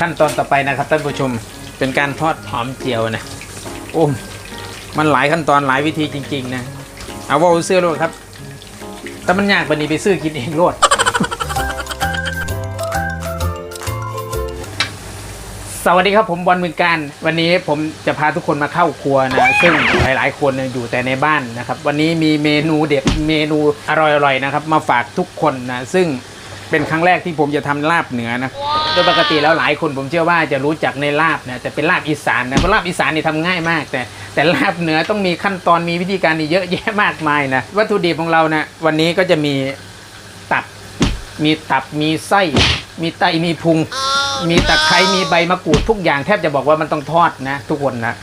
ขั้นตอนต่อไปนะครับท่านผู้ชมเป็นการทอดหอมเจียวนะโอ้มมันหลายขั้นตอนหลายวิธีจริง ๆ นะ เอาว่าซื้อโลดครับ แต่มันยากกว่านี้ไปซื้อกินเองโลดสวัสดีครับผมบอลมือการวันนี้ผมจะพาทุกคนมาเข้าครัวนะ ซึ่งหลายๆคนเนี่ยอยู่แต่ในบ้านนะครับ วันนี้มีเมนูเด็ดเมนูอร่อยๆนะครับ มาฝากทุกคนนะซึ่ง เป็นครั้งแรกที่ผมจะทำลาบเหนือนะ โดยปกติแล้วหลายคนผมเชื่อว่าจะรู้จักในลาบนะแต่เป็นลาบอีสานนะเพราะลาบอีสานนี่ทำง่ายมาก แต่แต่ลาบเหนือต้องมีขั้นตอนมีวิธีการนี่เยอะแยะมากมายนะวัตถุดิบของเรานะวันนี้ก็จะมีตับ มีตับมีไส้ มีไตมีพุง มีตะไคร้มีใบมะกรูดทุกอย่างแทบจะบอกว่ามันต้องทอดนะ ทุกคนนะ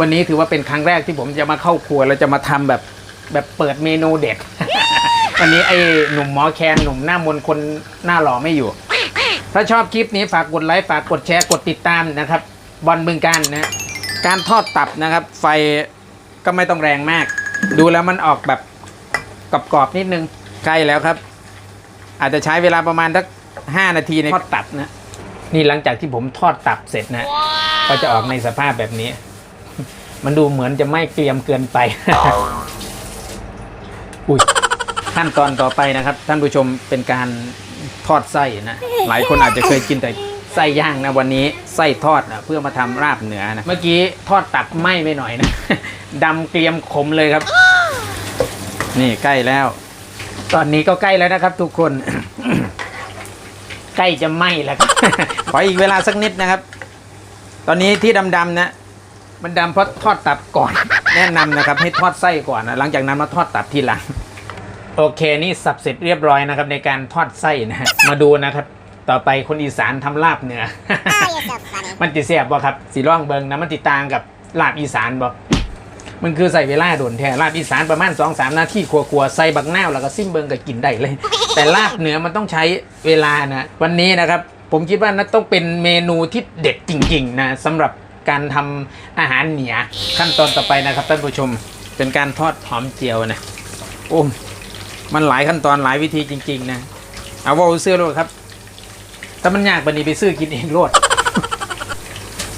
วันนี้ถือว่าเป็นครั้งแรกที่ผมจะมาเข้าครัวแล้วจะมาทำแบบแบบเปิดเมนูเด็ด วันนี้ไอ้หนุ่มหมอแคนหนุ่มหน้ามนคนหน้าหล่อไม่อยู่ ถ้าชอบคลิปนี้ฝากกดไลค์ฝากกดแชร์กดติดตามนะครับ บอลบึงการนะ การทอดตับนะครับ ไฟก็ไม่ต้องแรงมาก ดูแล้วมันออกแบบกรอบๆนิดนึงใกล้แล้วครับ อาจจะใช้เวลาประมาณสักห้านาทีในทอดตับนะ นี่หลังจากที่ผมทอดตับเสร็จนะ ก็จะออกในสภาพแบบนี้ มันดูเหมือนจะไม่เกรียมเกินไปอุ้ย ขั้นตอนต่อไปนะครับ ท่านผู้ชมเป็นการทอดไส้นะหลายคนอาจจะเคยกินแต่ไส้ย่างนะวันนี้ไส้ทอดนะเพื่อมาทำราบเหนือนะเมื่อกี้ทอดตับไหม้ไปหน่อยนะดำเกรียมขมเลยครับ นี่ใกล้แล้ว ตอนนี้ก็ใกล้แล้วนะครับ ทุกคนใกล้จะไหม้แล้วครับขออีกเวลาสักนิดนะครับ ตอนนี้ที่ดำๆนะมันดำเพราะทอดตับก่อน แนะนำนะครับ ให้ทอดไส้ก่อนนะหลังจากนั้นมาทอดตับทีหลัง โอเคนี่สับเสร็จเรียบร้อยนะครับในการทอดไส้นะฮะมาดูนะครับ ต่อไปคนอีสานทำลาบเหนือ มันติเสียบบ่ครับสีร่องเบิงนะมันติดต่างกับลาบอีสานบ่มันคือใส่เวลาโดนแท้ลาบอีสานประมาณ2อสามนาทีครัวๆใส่บักนาวแล้วก็ซิมเบิงก็กินได้เลย แต่ลาบเหนือมันต้องใช้เวลานะ วันนี้นะครับ ผมคิดว่านั่นต้องเป็นเมนูที่เด็ดจริงๆนะสำหรับการทำอาหารเหนือขั้นตอนต่อไปนะครับท่านผู้ชมเป็นการทอดหอมเจียวนะโอ้ มันหลายขั้นตอนหลายวิธีจริง ๆ นะ เอาว่าซื้อโลดครับ ถ้ามันยากกว่านี้ไปซื้อกินเองโลด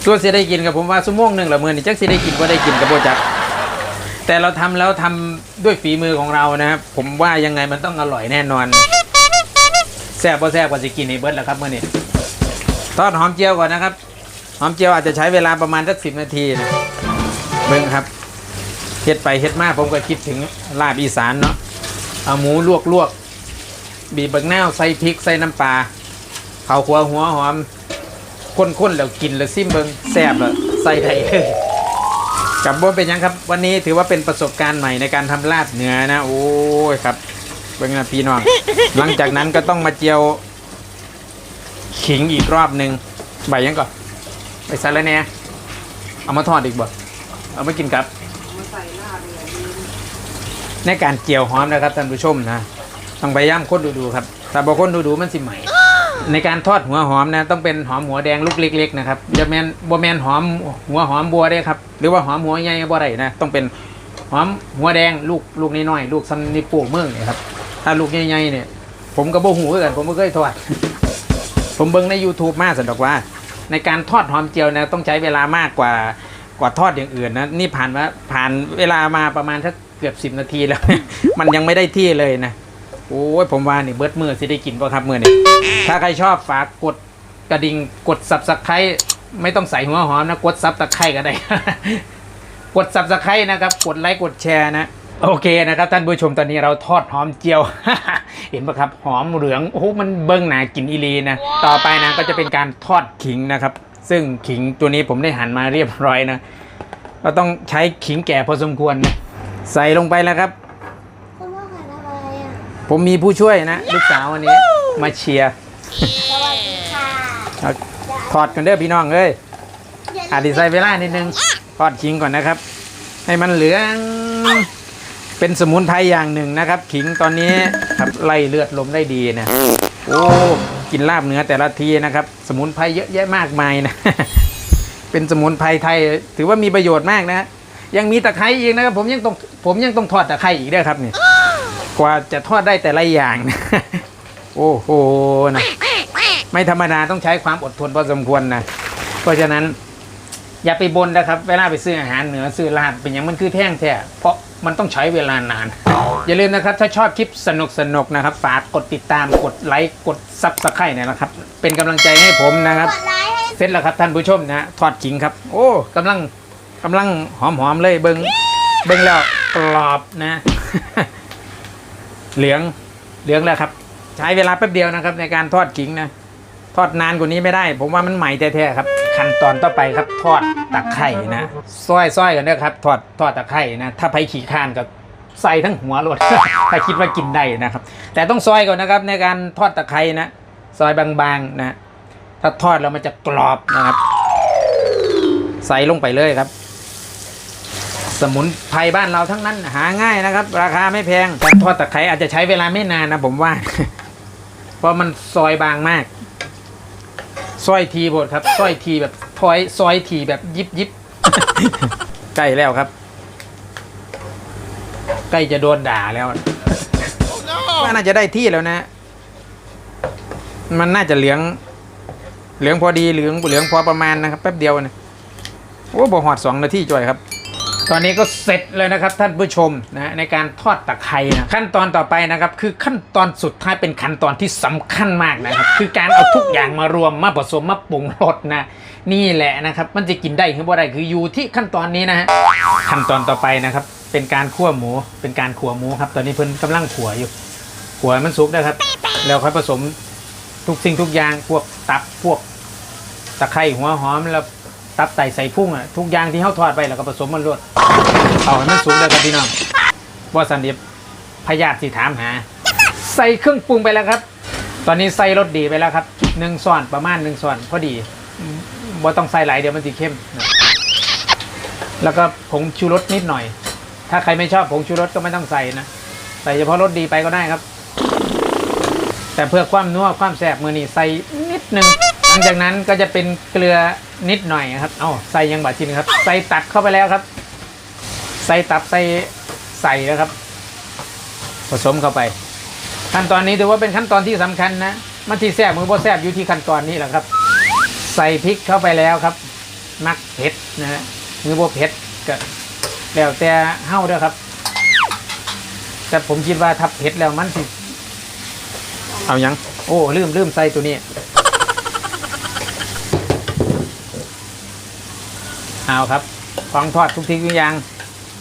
ส่วนสิได้กินกับผมว่าชั่วโมงหนึ่งละเมื่อนี่จักสิได้กินก็ได้กินกับโบจักแต่เราทำแล้วทำด้วยฝีมือของเรานะครับผมว่ายังไงมันต้องอร่อยแน่นอนแซ่บพอแซ่บกว่าสิกินในเบิร์ดแล้วครับเมื่อนี้ทอดหอมเจียวก่อนนะครับ หอมเจียวอาจจะใช้เวลาประมาณสักสิบนาทีนะเบิ้งครับเฮ็ดไปเฮ็ดมาผมก็คิดถึงลาบอีสานเนาะ เอาหมูลวกลวกบีบบักนวใส่พริกใส่น้ำปลาเผาขัวหัวหอมข้นๆแล้วกินแล้วซิมเบิงแซ่บแล้วใส่ได้เลยกับบ่เป็นยังครับ วันนี้ถือว่าเป็นประสบการณ์ใหม่ในการทำลาบเหนือนะ โอ้ยครับเบิ่งนะพี่น้อง หลังจากนั้นก็ต้องมาเจียว ขิงอีกรอบหนึ่งใบยังก่อนใบสาระแหน่เอามาทอดอีกบ่เอามากินกับในการเจียวหอมนะครับท่านผู้ชมนะต้องพยายามค้นดูๆครับถ้าบ่ค้นดูๆมันสิใหม่ ในการทอดหัวหอมนะต้องเป็นหอมหัวแดงลูกเล็กๆนะครับจะแมนบัวแมนหอมหัวหอมบัวได้ครับหรือว่าหอมหัวใหญ่บัวไรนะต้องเป็นหอมหัวแดงลูกลูกน้อยๆลูกซันนิวโปูเมืองเนี่ยครับถ้าลูกใหญ่ๆเนี่ย ผมก็บ่หูเหมือนกันผมไม่เคยทอดผมเบิ่งใน YouTube มาสันดอกว่า ในการทอดหอมเจียวนะต้องใช้เวลามากกว่ากว่าทอดอย่างอื่นนะนี่ผ่านมาผ่านเวลามาประมาณสักเกือบสิบนาทีแล้ว มันยังไม่ได้ที่เลยนะโอ้ยผมว่านี่เบิดมือสิได้กินป่ะครับมือนี่ถ้าใครชอบฝากกดกระดิ่งกดสับสไครไม่ต้องใส่หัวหอมนะกดซับตะไคร้ก็ได้ กดสับสไครนะครับ กดไลค์กดแชร์นะ โอเคนะครับ ท่านผู้ชมตอนนี้เราทอดหอมเจียว เห็นปะครับหอมเหลืองโอ้โหมันเบิ้งหนากินอีลีนะ ต่อไปนะก็จะเป็นการทอดขิงนะครับ ซึ่งขิงตัวนี้ผมได้หั่นมาเรียบร้อยนะ เราต้องใช้ขิงแก่พอสมควรนะ ใส่ลงไปแล้วครับ คุณพ่อขายอะไรอะผมมีผู้ช่วยนะ ลูกสาววันนี้มาเชียร์สวัสดีค่ะเอาทอดกันเด้อพี่น้องเอ้ยอาจจะใส่เวลานิดนึงทอดขิงก่อนนะครับ ให้มันเหลือง เป็นสมุนไพรอย่างหนึ่งนะครับ ขิงตอนนี้ครับไล่เลือดลมได้ดีนะโอ้กินลาบเนื้อแต่ละทีนะครับ สมุนไพรเยอะแยะมากมายนะ เป็นสมุนไพรไทย ถือว่ามีประโยชน์มากนะ ยังมีตะไคร้อีกนะครับผมยังต้องผมยังต้องทอดตะไคร้อีกด้วยครับนี่กว่าจะทอดได้แต่ละอย่างนะโอ้โหนะไม่ธรรมดาต้องใช้ความอดทนพอสมควรนะเพราะฉะนั้น อย่าไปบนนะครับ เวลาไปซื้ออาหารเหนือซื้อลาดเป็นอย่างมันคือแท่งแท้เพราะมันต้องใช้เวลานาน อย่าลืมนะครับ ถ้าชอบคลิปสนุกสนุกๆนะครับ ฝากกดติดตามกดไลค์กดซับสไครต์นะครับ เป็นกำลังใจให้ผมนะครับกดไลค์ให้เสร็จแล้วครับท่านผู้ชมนะทอดขิงครับ โอ้กำลัง กำลังหอมๆเลยเบิงเบิงแล้วกรอบนะ เหลืองเหลืองแล้วครับ ใช้เวลาแป๊บเดียวนะครับ ในการทอดขิงนะทอดนานกว่านี้ไม่ได้ ผมว่ามันใหม่แท้ๆครับ ขั้นตอนต่อไปครับ ทอดตะไคร่นะซอยซอยกันนะครับทอดทอดตะไคร่นะถ้าไปขี่คร้านก็ใส่ทั้งหัวรถถ้าคิดว่ากินได้นะครับ แต่ต้องซอยก่อนนะครับ ในการทอดตะไคร่นะซอยบางๆนะ ถ้าทอดแล้วมันจะกรอบนะครับ ใส่ลงไปเลยครับ สมุนไพรบ้านเราทั้งนั้นหาง่ายนะครับ ราคาไม่แพงการทอดตะไคร้อาจจะใช้เวลาไม่นานนะผมว่า เพราะมันซอยบางมากซอยทีบดครับซอยทีแบบทอยซอยทีแบบยิบยิบใกล้แล้วครับ ใกล้จะโดนด่าแล้วว่าน่าจะได้ที่แล้วนะ มันน่าจะเหลือง เหลืองพอดีเหลืองเหลืองพอประมาณนะครับ แป๊บเดียวนะโอ้บอหอดสองนาทีจ่อยครับ ตอนนี้ก็เสร็จเลยนะครับท่านผู้ชมนะในการทอดตะไคร้นะขั้นตอนต่อไปนะครับคือขั้นตอนสุดท้ายเป็นขั้นตอนที่สำคัญมากนะครับ คือการเอาทุกอย่างมารวมมาผสมมาปรุงรสนะ นี่แหละนะครับ มันจะกินได้หรือบ่ได้คืออยู่ที่ขั้นตอนนี้นะฮะขั้นตอนต่อไปนะครับ เป็นการคั่วหมู เป็นการขัวหมูครับ ตอนนี้เพิ่นกำลังขัวอยู่ขัวมันสุกนะครับ แล้วค่อยผสมทุกสิ่งทุกอย่างพวกตับพวกตะไคร้หัวหอมแล้วตับไตใส่พุ่งอะทุกอย่างที่เขาทอดไปแล้วก็ผสมมันรวด เอาให้มันสุกเลยครับพี่น้องว่าสันเดียบพยาธิสิถามหา ใส่เครื่องปรุงไปแล้วครับ ตอนนี้ใส่รสดีไปแล้วครับหนึ่งส่วนประมาณหนึ่งส่วนพอดีอืมบ่ต้องใส่หลายเดี๋ยวมันสีเข้ม แล้วก็ผงชูรสนิดหน่อย ถ้าใครไม่ชอบผงชูรสก็ไม่ต้องใส่นะใส่เฉพาะรสดีไปก็ได้ครับ แต่เพื่อความนัวความแสบมือนี่ใส่นิดหนึ่งหลังจากนั้นก็จะเป็นเกลือนิดหน่อยครับ เอาใส่ยังบาดชินครับ ใส่ตัดเข้าไปแล้วครับ ใส่ตับใส่ใส่แล้วครับ ผสมเข้าไป ขั้นตอนนี้ถือว่าเป็นขั้นตอนที่สำคัญนะมันที่แสบมือบ่แสบอยู่ที่ขั้นตอนนี้แหละครับ ใส่พริกเข้าไปแล้วครับ มักเผ็ดนะฮะมือบ่เผ็ดก็แล้วแต่เฮ้าเด้อครับ แต่ผมคิดว่าถ้าเผ็ดแล้วมันสิเอายัง โอ้ลืมลืมใส่ตัวนี้เอาครับของทอดทุกทีทุกอย่าง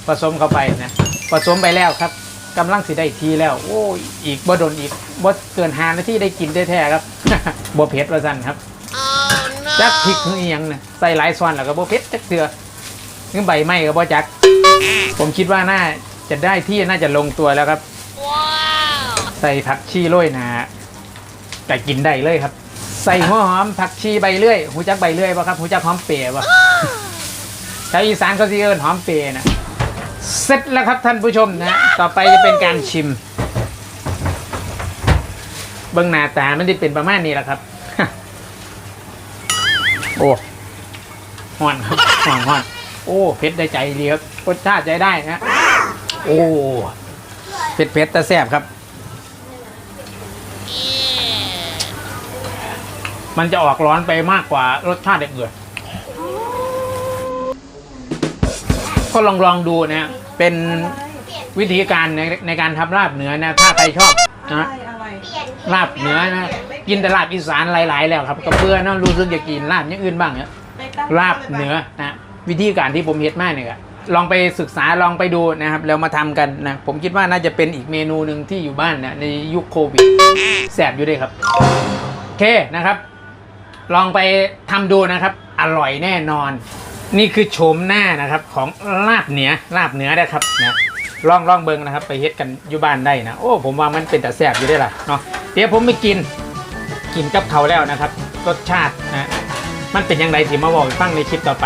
ผสมเข้าไปนะผสมไปแล้วครับกำลังสิได้ทีแล้ว โอ้ยอีกบ่โดนอีกบ่เกินหานาทีได้กินได้แท้ๆครับบ่เผ็ดว่าสั่นครับจักพริกนี่ยังนะใส่หลายซ้อนแล้วก็บ่เผ็ดจักเตือนี่ใบไม้ก็บ่จัก ผมคิดว่าน่าจะได้ที่น่าจะลงตัวแล้วครับใส่ผักชีโรยหนาแต่กินได้เลยครับ ใส่หัวหอมผักชีใบเลื่อยหูจักใบเลื่อยป่ะครับหูจักหอมเปียป่ะชาวอีสานเขาสิเอิ้นหอมเปียนะ เสร็จแล้วครับท่านผู้ชมนะ ต่อไปจะเป็นการชิม เบื้องหน้าตามันจะเป็นประมาณนี้แหละครับ โอ้ห่อนครับห่อนห่อนโอ้เผ็ดได้ใจดีครับรสชาติใจได้นะโอ้เผ็ดเผ็ดแต่แซ่บครับ มันจะออกร้อนไปมากกว่ารสชาติอื่นก็ลองลองดูนะ เป็นวิธีการในในการทำลาบเหนือนะถ้าใครชอบนะเปลี่ยนลาบเหนือนะกินแต่ลาบอีสานหลายๆ แล้วครับก็เบื่อเนอะรู้สึกอยากกินลาบอย่างอื่นบ้างเนี่ยลาบเหนือนะวิธีการที่ผมเฮ็ดมาเนี่ยอะลองไปศึกษาลองไปดูนะครับ แล้วมาทำกันนะ ผมคิดว่าน่าจะเป็นอีกเมนูหนึ่งที่อยู่บ้านนะในยุคโควิดแสบอยู่ด้วยครับโอเคนะครับ ลองไปทำดูนะครับ อร่อยแน่นอน นี่คือโฉมหน้านะครับของลาบเหนือลาบเหนือนะครับนะลองลองเบิงนะครับ ไปเฮ็ดกันอยู่บ้านได้นะ โอ้ผมว่ามันเป็นแต่แซ่บอยู่ได้ล่ะเนาะเดี๋ยวผมไปกินกินกับเขาแล้วนะครับ รสชาตินะมันเป็นยังไงที่มาบอกให้ฟังในคลิปต่อไป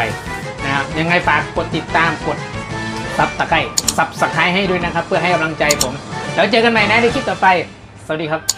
นะครับยังไงฝากกดติดตามกดซับตะไคร้ซับสไครให้ด้วยนะครับ เพื่อให้กำลังใจผม แล้วเจอกันใหม่นะในคลิปต่อไป สวัสดีครับ